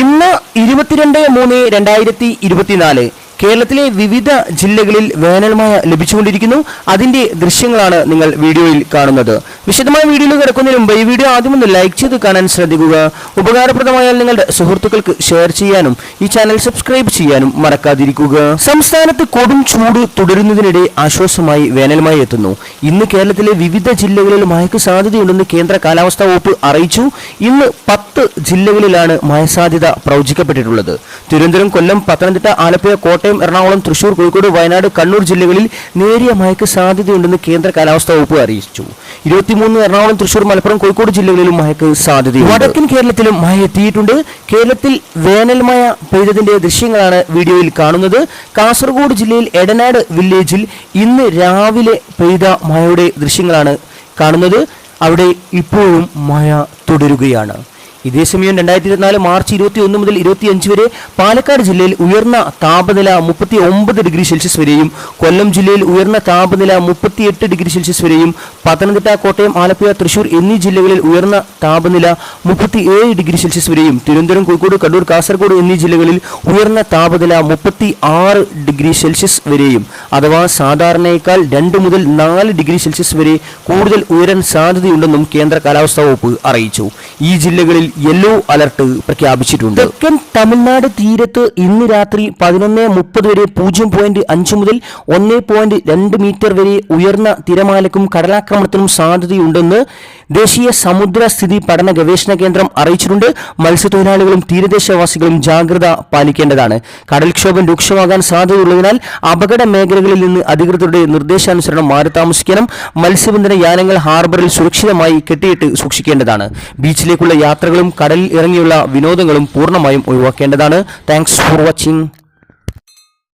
ഇന്ന് ഇരുപത്തിരണ്ട് മൂന്ന് രണ്ടായിരത്തി ഇരുപത്തിനാല്. കേരളത്തിലെ വിവിധ ജില്ലകളിൽ വേനൽമഴ ലഭിച്ചുകൊണ്ടിരിക്കുന്നു. അതിന്റെ ദൃശ്യങ്ങളാണ് നിങ്ങൾ വീഡിയോയിൽ കാണുന്നത്. വിശദമായ വീഡിയോയിൽ കിടക്കുന്നതിന് മുമ്പ് ഈ വീഡിയോ ആദ്യം ഒന്ന് ലൈക്ക് ചെയ്ത് കാണാൻ ശ്രദ്ധിക്കുക. ഉപകാരപ്രദമായാൽ നിങ്ങളുടെ സുഹൃത്തുക്കൾക്ക് ഷെയർ ചെയ്യാനും ഈ ചാനൽ സബ്സ്ക്രൈബ് ചെയ്യാനും മറക്കാതിരിക്കുക. സംസ്ഥാനത്ത് കൊടും ചൂട് തുടരുന്നതിനിടെ ആശ്വാസമായി വേനൽമഴ എത്തുന്നു. ഇന്ന് കേരളത്തിലെ വിവിധ ജില്ലകളിൽ മഴയ്ക്ക് സാധ്യതയുണ്ടെന്ന് കേന്ദ്ര കാലാവസ്ഥാ വകുപ്പ് അറിയിച്ചു. ഇന്ന് പത്ത് ജില്ലകളിലാണ് മഴ സാധ്യത പ്രവചിക്കപ്പെട്ടിട്ടുള്ളത്. തിരുവനന്തപുരം കൊല്ലം പത്തനംതിട്ട ആലപ്പുഴ കോട്ടയം എറണാകുളം തൃശൂർ കോഴിക്കോട് വയനാട് കണ്ണൂർ ജില്ലകളിൽ നേരിയ മഴയ്ക്ക് സാധ്യതയുണ്ടെന്ന് കേന്ദ്ര കാലാവസ്ഥാ വകുപ്പ് അറിയിച്ചു. ഇരുപത്തിമൂന്ന് എറണാകുളം തൃശൂർ മലപ്പുറം കോഴിക്കോട് ജില്ലകളിലും മഴയ്ക്ക് സാധ്യതയുണ്ട്. വടക്കൻ കേരളത്തിലും മഴ എത്തിയിട്ടുണ്ട്. കേരളത്തിൽ വേനൽ മഴ പെയ്തതിന്റെ ദൃശ്യങ്ങളാണ് വീഡിയോയിൽ കാണുന്നത്. കാസർഗോഡ് ജില്ലയിൽ എടനാട് വില്ലേജിൽ ഇന്ന് രാവിലെ പെയ്ത മഴയുടെ ദൃശ്യങ്ങളാണ് കാണുന്നത്. അവിടെ ഇപ്പോഴും മഴ തുടരുകയാണ്. ഇതേസമയം രണ്ടായിരത്തി ഇരുപത്തിനാല് മാർച്ച് ഇരുപത്തി ഒന്ന് മുതൽ ഇരുപത്തി അഞ്ച് വരെ പാലക്കാട് ജില്ലയിൽ ഉയർന്ന താപനില മുപ്പത്തി ഒമ്പത് ഡിഗ്രി സെൽഷ്യസ് വരെയും കൊല്ലം ജില്ലയിൽ ഉയർന്ന താപനില മുപ്പത്തിയെട്ട് ഡിഗ്രി സെൽഷ്യസ് വരെയും പത്തനംതിട്ട കോട്ടയം ആലപ്പുഴ തൃശൂർ എന്നീ ജില്ലകളിൽ ഉയർന്ന താപനില മുപ്പത്തി ഏഴ് ഡിഗ്രി സെൽഷ്യസ് വരെയും തിരുവനന്തപുരം കോഴിക്കോട് കണ്ണൂർ കാസർഗോഡ് എന്നീ ജില്ലകളിൽ ഉയർന്ന താപനില മുപ്പത്തി ആറ് ഡിഗ്രി സെൽഷ്യസ് വരെയും അഥവാ സാധാരണയേക്കാൾ രണ്ട് മുതൽ നാല് ഡിഗ്രി സെൽഷ്യസ് വരെ കൂടുതൽ ഉയരാൻ സാധ്യതയുണ്ടെന്നും കേന്ദ്ര കാലാവസ്ഥാ വകുപ്പ് അറിയിച്ചു. ഈ ജില്ലകളിൽ യെല്ലോ അലർട്ട് പ്രഖ്യാപിച്ചിട്ടുണ്ട്. തെക്കൻ തമിഴ്നാട് തീരത്ത് ഇന്ന് രാത്രി പതിനൊന്ന് മുപ്പത് വരെ പൂജ്യം പോയിന്റ് അഞ്ച് മുതൽ ഒന്ന് പോയിന്റ് രണ്ട് മീറ്റർ വരെ ഉയർന്ന തിരമാലക്കും കടലാക്രമണത്തിനും സാധ്യതയുണ്ടെന്ന് ദേശീയ സമുദ്ര സ്ഥിതി പഠന ഗവേഷണ കേന്ദ്രം അറിയിച്ചിട്ടുണ്ട്. മത്സ്യത്തൊഴിലാളികളും തീരദേശവാസികളും ജാഗ്രത പാലിക്കേണ്ടതാണ്. കടൽക്ഷോഭം രൂക്ഷമാകാൻ സാധ്യതയുള്ളതിനാൽ അപകട മേഖലകളിൽ നിന്ന് അധികൃതരുടെ നിർദ്ദേശാനുസരണം മാറി താമസിക്കണം. മത്സ്യബന്ധന യാനങ്ങൾ ഹാർബറിൽ സുരക്ഷിതമായി കെട്ടിയിട്ട് സൂക്ഷിക്കേണ്ടതാണ്. ബീച്ചിലേക്കുള്ള യാത്രകളും കടലിൽ ഇറങ്ങിയുള്ള വിനോദങ്ങളും പൂർണമായും ഒഴിവാക്കേണ്ടതാണ്. Thanks for watching